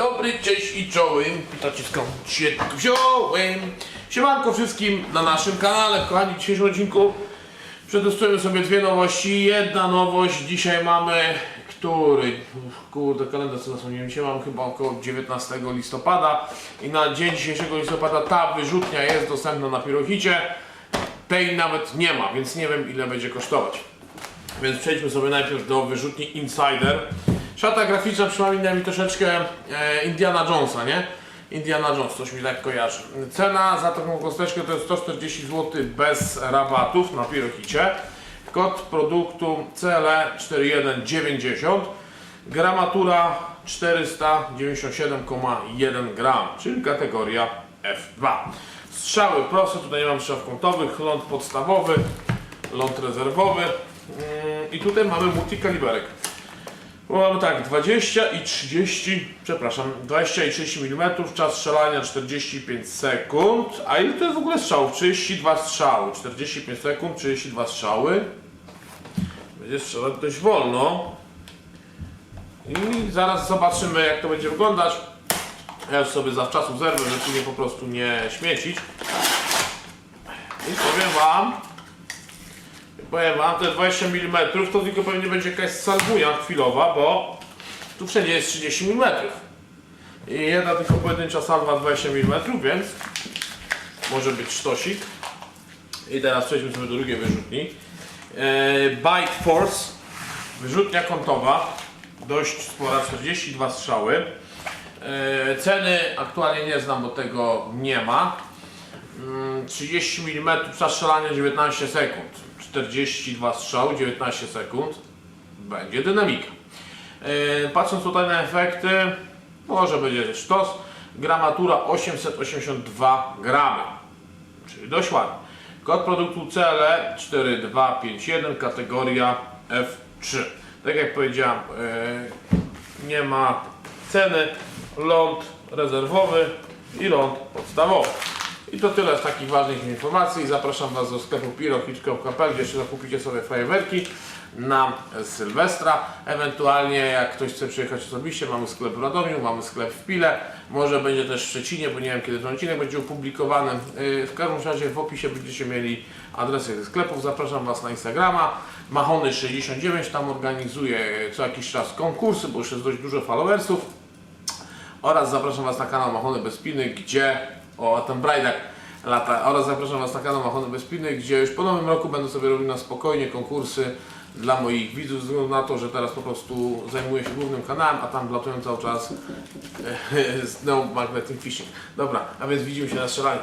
Dobry, cześć i czołem. Naciskam się wziąłem. Siemanko wszystkim na naszym kanale. Kochani, w dzisiejszym odcinku przetestujemy sobie dwie nowości. Jedna nowość dzisiaj mamy, który, kurde, kalendarz co zasłoniłem. Dzisiaj mamy chyba około 19 listopada i na dzień dzisiejszego listopada ta wyrzutnia jest dostępna na Pirochicie. Tej nawet nie ma, więc nie wiem ile będzie kosztować. Więc przejdźmy sobie najpierw do wyrzutni Insider. Szata graficzna przypomina mi troszeczkę e, Indiana Jonesa, nie? Indiana Jones, coś mi tak kojarzy. Cena za taką kosteczkę to jest 140 zł bez rabatów na Pirochicie. Kod produktu CLE 4190. Gramatura 497,1 gram, czyli kategoria F2. Strzały proste, tutaj nie mam strzał kątowych, ląd podstawowy, ląd rezerwowy. Mm, I tutaj mamy multikaliberek. Bo Mamy tak, 20 i 30, przepraszam, 20 i 30 mm, czas strzelania 45 sekund. A ile to jest w ogóle strzałów? 32 strzały, 45 sekund, 32 strzały. Będzie strzelać dość wolno. I zaraz zobaczymy jak to będzie wyglądać. Ja już sobie zawczasu zerwę, żeby nie po prostu nie śmiecić. I powiem wam, powiem wam, te 20 mm to tylko pewnie będzie jakaś salbuja chwilowa, bo tu wszędzie jest 30 mm. I jedna tylko pojedyncza salwa 20 mm, więc może być sztosik. I teraz przejdźmy sobie do drugiej wyrzutni. Eee, Bite Force, wyrzutnia kątowa, dość spora, 42 strzały. Eee, ceny aktualnie nie znam, bo tego nie ma. Mm, 30 mm czas strzelania 19 sekund. 42 strzały, 19 sekund. Będzie dynamika. Eee, Patrząc tutaj na efekty, może będzie sztos. Gramatura 882 gramy, czyli dość ładnie. Kod produktu E CLE 4251, kategoria F3. Tak jak powiedziałem, eee, nie ma ceny, ląd rezerwowy i ląd podstawowy. I to tyle z takich ważnych informacji. Zapraszam Was do sklepu pirohit.pl, gdzie jeszcze zakupicie sobie fajerwerki na Sylwestra. Ewentualnie jak ktoś chce przyjechać osobiście, mamy sklep w Radomiu, mamy sklep w Pile, może będzie też w Szczecinie, bo nie wiem kiedy ten odcinek będzie opublikowany. Yy, W każdym razie w opisie będziecie mieli adresy tych sklepów. Zapraszam Was na Instagrama. Mahony69 tam organizuje co jakiś czas konkursy, bo już jest dość dużo followersów. Oraz zapraszam Was na kanał Machony Bez Piny, gdzie o ten brajdak lata. Oraz zapraszam Was na kanał Machony Bez Piny, gdzie już po nowym roku będę sobie robił na spokojnie konkursy dla moich widzów, ze względu na to, że teraz po prostu zajmuję się głównym kanałem, a tam wlatują cały czas no magnetic fishing. Dobra, a więc widzimy się na strzelaniu.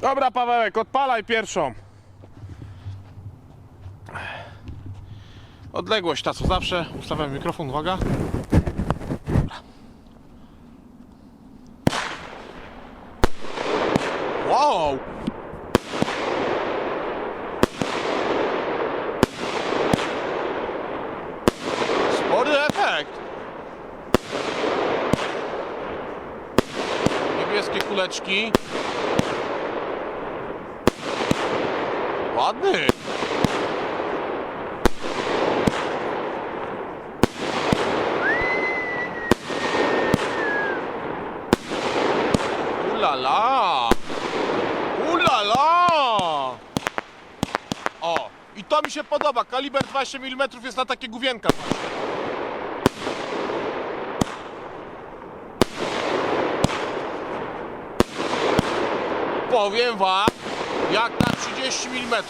Dobra Pawełek, odpalaj pierwszą. Odległość ta co zawsze. Ustawiam mikrofon, uwaga. Wow! Spory efekt! Niebieskie kuleczki. Ładny! Ulala! Ulala! O, i to mi się podoba. Kaliber 20 mm jest na takie główienka. Powiem wam, jak na 30 mm.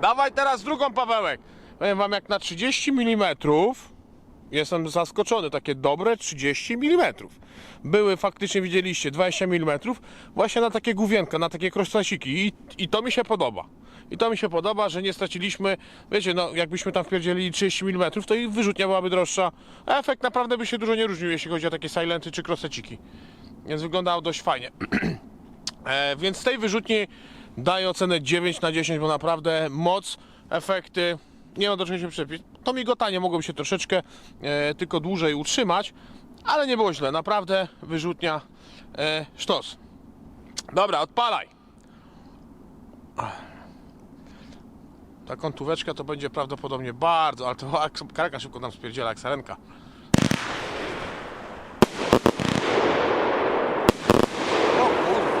Dawaj teraz drugą Pawełek. Powiem wam, jak na 30 mm Jestem zaskoczony, takie dobre 30 mm. Były faktycznie, widzieliście, 20 mm, właśnie na takie główienka, na takie krostasiki I, i to mi się podoba. I to mi się podoba, że nie straciliśmy, wiecie, no jakbyśmy tam wpierdzielili 30 mm, to i wyrzutnia byłaby droższa, a efekt naprawdę by się dużo nie różnił, jeśli chodzi o takie silenty czy kroseciki. Więc wyglądało dość fajnie. E, więc z tej wyrzutni daję ocenę 9 na 10, bo naprawdę moc, efekty, nie ma do czego się przepić. To migotanie mogłoby się troszeczkę e, tylko dłużej utrzymać, ale nie było źle, naprawdę wyrzutnia e, sztos. Dobra, odpalaj. Ta kątóweczka to będzie prawdopodobnie bardzo, ale to karka szybko nam spierdziela jak sarenka. O kurwa.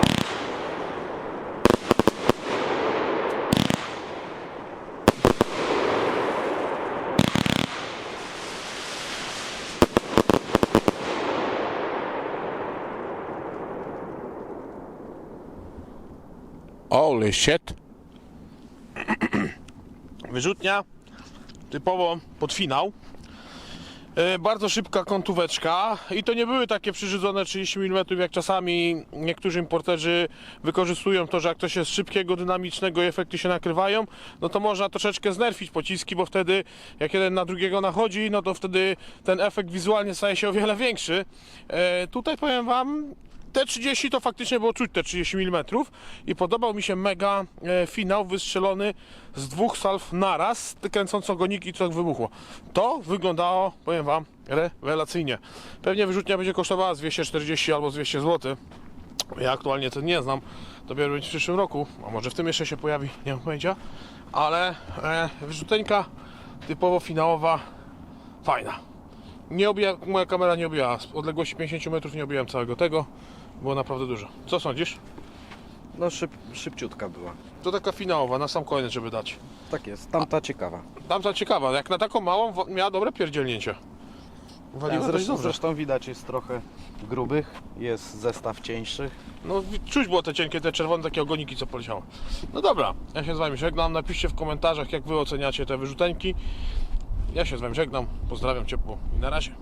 Holy shit. Wyrzutnia typowo pod finał. E, Bardzo szybka kątóweczka i to nie były takie przyrzucone 30 mm jak czasami niektórzy importerzy wykorzystują to, że jak ktoś jest szybkiego, dynamicznego i efekty się nakrywają, no to można troszeczkę znerfić pociski, bo wtedy jak jeden na drugiego nachodzi, no to wtedy ten efekt wizualnie staje się o wiele większy. E, Tutaj powiem Wam, te 30 to faktycznie było czuć te 30 mm i podobał mi się mega e, finał wystrzelony z dwóch salw naraz, kręcąc ogoniki, co wybuchło. To wyglądało, powiem Wam, rewelacyjnie. Pewnie wyrzutnia będzie kosztowała z 240 albo z 200 zł. Ja aktualnie to nie znam, dopiero będzie w przyszłym roku, a może w tym jeszcze się pojawi, nie mam pojęcia, ale e, wyrzuteńka typowo finałowa, fajna. Nie obija, moja kamera nie objęła, z odległości 50 metrów nie objęłem całego tego, było naprawdę dużo. Co sądzisz? No szyb, szybciutka była. To taka finałowa, na sam koniec, żeby dać. Tak jest, tamta ciekawa. Tamta ciekawa, jak na taką małą wo- miała dobre pierdzielnięcie. Waliła dość Zresztą, dobrze. zresztą widać jest trochę grubych, jest zestaw cieńszych. No wi- czuć było te cienkie, te czerwone takie ogoniki, co poleciały. No dobra, ja się z Wami żegnam. Napiszcie w komentarzach, jak Wy oceniacie te wyrzuteńki. Ja się z Wami żegnam. Pozdrawiam ciepło i na razie.